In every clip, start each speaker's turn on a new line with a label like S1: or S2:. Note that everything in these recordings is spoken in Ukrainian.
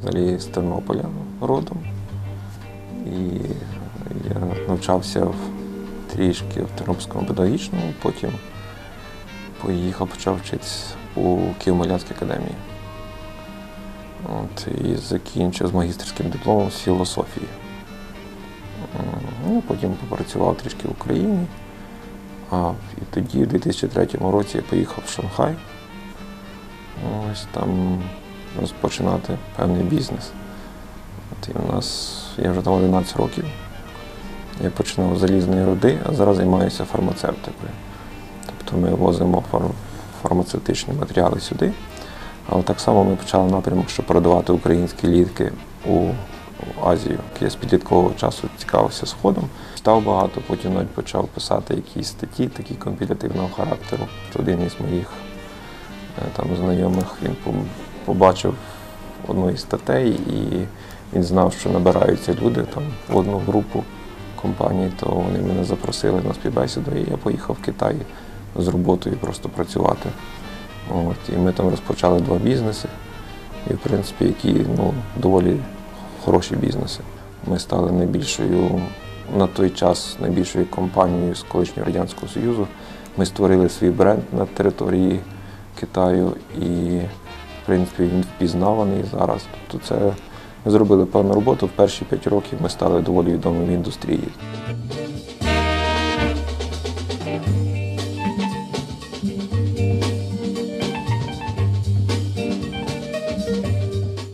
S1: Взагалі з Тернополя родом. І я навчався в, трішки в Тернопільському педагогічному, потім поїхав, почав вчитися у Києво-Могилянській академії. От, і закінчив з магістерським дипломом з філософії. Ну, потім попрацював трішки в Україні. А, і тоді, в 2003 році, я поїхав в Шанхай. Ось там розпочинати певний бізнес. От, і у нас я вже там 11 років. Я починав з залізної руди, а зараз займаюся фармацевтикою. Тобто ми возимо фар- фармацевтичні матеріали сюди. Але так само ми почали напрямок, щоб продавати українські літки у Азію. Я з підліткового часу цікавився сходом, читав багато, потім навіть почав писати якісь статті, такі компілятивного характеру. Один із моїх е, там знайомих він побачив одну із статей, і він знав, що набираються люди там в одну групу компаній, то вони мене запросили на співбесіду, і я поїхав в Китай з роботою просто працювати. От, і ми там розпочали два бізнеси, і в принципі, які ну, доволі хороші бізнеси. Ми стали найбільшою на той час найбільшою компанією з колишнього Радянського Союзу. Ми створили свій бренд на території Китаю і, принципі, він впізнаваний зараз. Тобто це ми зробили певну роботу. В перші п'ять років ми стали доволі відомими в індустрії.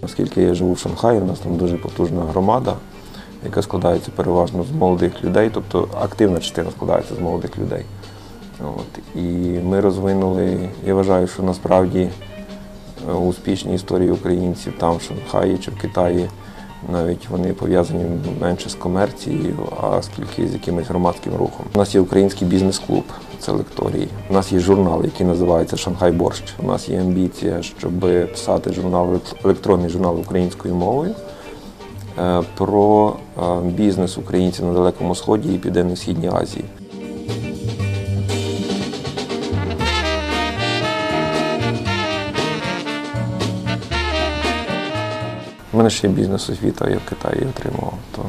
S1: Оскільки я живу в Шанхаї, у нас там дуже потужна громада, яка складається переважно з молодих людей, тобто активна частина складається з молодих людей. От. І ми розвинули, я вважаю, що насправді успішні історії українців там, в Шанхаї чи в Китаї, навіть вони пов'язані менше з комерцією, а скільки з якимось громадським рухом. У нас є український бізнес-клуб, це лекторії. У нас є журнал, який називається Шанхай Борщ. У нас є амбіція, щоб писати журнал, електронний журнал українською мовою е, про е, бізнес українців на Далекому Сході і Південно-Східній Азії. Мене ще є бізнес-освіта, я в Китаї отримував. То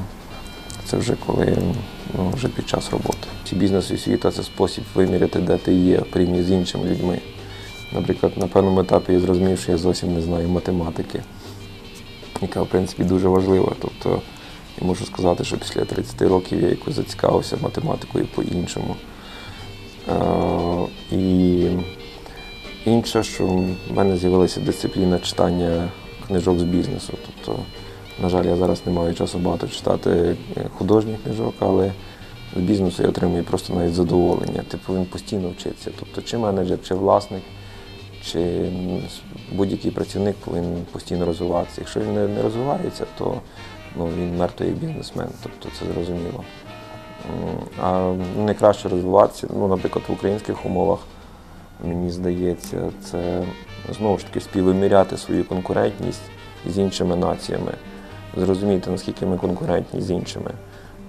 S1: це вже коли ну, вже під час роботи. Ці бізнес-освіта це спосіб виміряти, де ти є в порівнянні з іншими людьми. Наприклад, на певному етапі я зрозумів, що я зовсім не знаю математики, яка, в принципі, дуже важлива. Тобто, я можу сказати, що після 30 років я якось зацікавився математикою по-іншому. Е, І інше, що в мене з'явилася дисципліна читання книжок з бізнесу. Тобто, на жаль, я зараз не маю часу багато читати художніх книжок, але з бізнесу я отримую просто навіть задоволення. Ти повинен постійно вчитися. Тобто, чи менеджер, чи власник, чи будь-який працівник повинен постійно розвиватися. Якщо він не розвивається, то ну, він мертвий бізнесмен, тобто це зрозуміло. А найкраще розвиватися, ну, наприклад, в українських умовах, мені здається, це знову ж таки співвиміряти свою конкурентність з іншими націями, зрозуміти, наскільки ми конкурентні з іншими.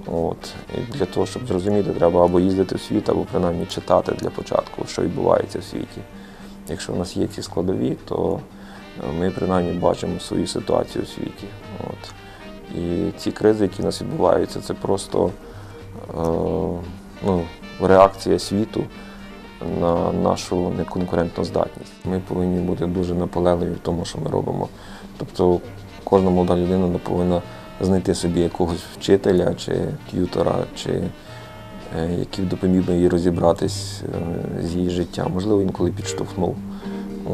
S1: От. І для того, щоб зрозуміти, треба або їздити в світ, або принаймні читати для початку, що відбувається в світі. Якщо в нас є ці складові, то е, ми принаймні бачимо свою ситуацію у світі. От. І ці кризи, які у нас відбуваються, це просто е, ну, реакція світу на нашу неконкурентну здатність. Ми повинні бути дуже наполегливі в тому, що ми робимо. Тобто кожна молода людина повинна знайти собі якогось вчителя чи т'ютора, чи е, який допоміг би їй розібратись е, з її життям. Можливо, інколи підштовхнув.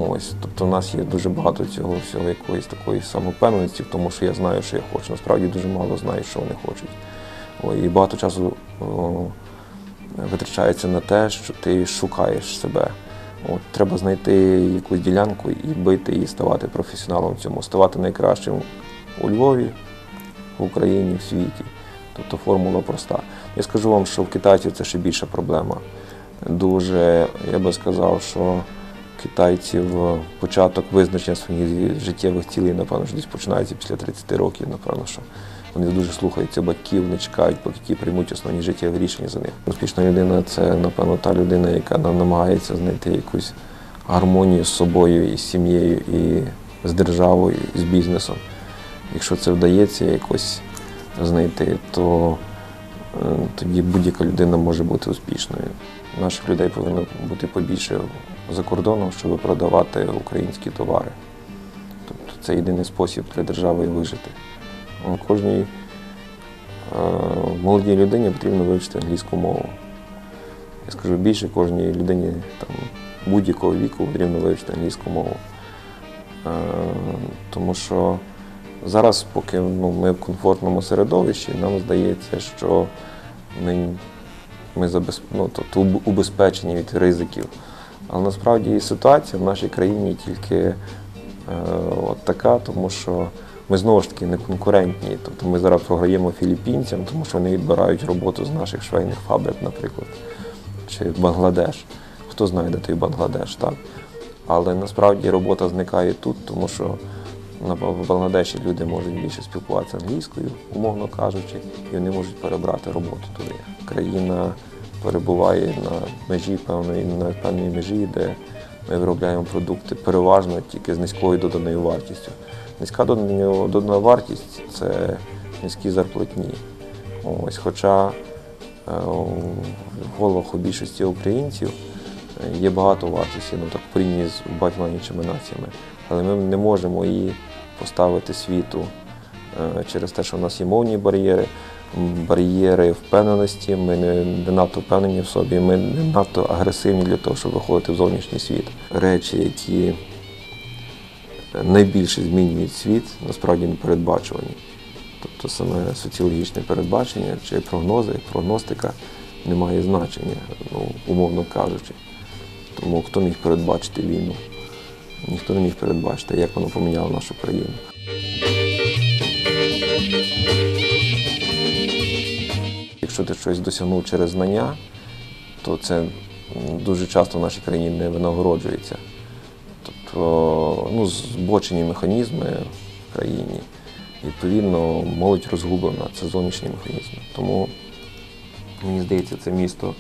S1: Ось, тобто, у нас є дуже багато цього всього, якоїсь такої самовпевненості в тому, що я знаю, що я хочу. Насправді дуже мало знаю, що вони хочуть. І багато часу витрачається на те, що ти шукаєш себе. От, треба знайти якусь ділянку і бити і ставати професіоналом в цьому, ставати найкращим у Львові, в Україні, в світі. Тобто формула проста. Я скажу вам, що в китайців це ще більша проблема. Дуже, я би сказав, що китайців початок визначення своїх життєвих цілей, напевно, що десь починається після 30 років, напевно, що вони дуже слухаються батьків, не чекають, поки ті приймуть основні життєві рішення за них. Успішна людина це, напевно, та людина, яка намагається знайти якусь гармонію з собою і з сім'єю, і з державою, і з бізнесом. Якщо це вдається якось знайти, то е, тоді будь-яка людина може бути успішною. Наших людей повинно бути побільше за кордоном, щоб продавати українські товари. Тобто це єдиний спосіб для держави вижити. Ну, Кожній е, молодій людині потрібно вивчити англійську мову. Я скажу більше, кожній людині там, будь-якого віку потрібно вивчити англійську мову. Е, тому що зараз, поки ну, ми в комфортному середовищі, нам здається, що ми, ми забез... ну, тобто убезпечені від ризиків. Але насправді ситуація в нашій країні тільки е, от така, тому що ми знову ж таки не конкурентні. Тобто ми зараз програємо філіппінцям, тому що вони відбирають роботу з наших швейних фабрик, наприклад, чи Бангладеш. Хто знає, де той Бангладеш, так? Але насправді робота зникає тут, тому що в Бангладеші люди можуть більше спілкуватися англійською, умовно кажучи, і вони можуть перебрати роботу туди. Країна перебуває на межі певної, на певній межі, де ми виробляємо продукти переважно тільки з низькою доданою вартістю. Низька додана вартість це низькі зарплатні. Ось, хоча е, в головах у більшості українців е, є багато вартості, ну так порівняно з багатьма іншими націями. Але ми не можемо її поставити світу е, через те, що в нас є мовні бар'єри, бар'єри впевненості, ми не надто впевнені в собі, ми не надто агресивні для того, щоб виходити в зовнішній світ. Речі, які найбільше змінюють світ, насправді не передбачувані. Тобто саме соціологічне передбачення чи прогнози, прогностика не має значення, ну, умовно кажучи. Тому хто міг передбачити війну? Ніхто не міг передбачити, як воно поміняло нашу країну. Якщо ти щось досягнув через знання, то це дуже часто в нашій країні не винагороджується. Тобто ну, збочені механізми в країні. Відповідно, молодь розгублена, це зовнішні механізми. Тому мені здається, це місто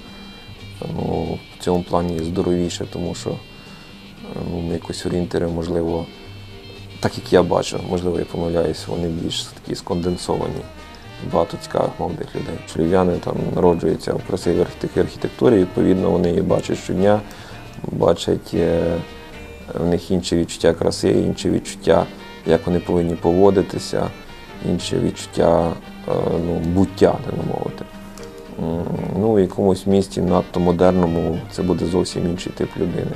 S1: ну, в цьому плані здоровіше, тому що ну, якось орієнтири, можливо, так як я бачу, можливо, я помиляюсь, вони більш такі сконденсовані. Багато цікавих молодих людей. Львів'яни там народжуються в красивій архітектурі, відповідно, вони її бачать щодня, бачать е, в них інші відчуття краси, інші відчуття, як вони повинні поводитися, інші відчуття е, ну, буття, так мовити. Ну, в якомусь місті надто модерному це буде зовсім інший тип людини.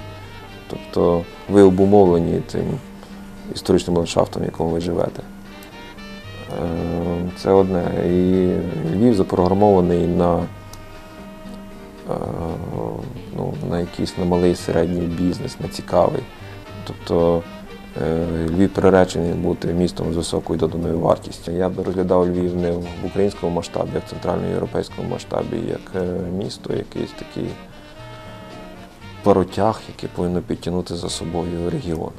S1: Тобто ви обумовлені тим історичним ландшафтом, в якому ви живете. Е, Це одне. І Львів запрограмований на, е, ну, на якийсь на малий середній бізнес, на цікавий. Тобто е, Львів приречений бути містом з високою доданою вартістю. Я б розглядав Львів не в українському масштабі, а в центральноєвропейському масштабі, як е, місто, якийсь такий паротяг, який повинно підтягнути за собою регіон.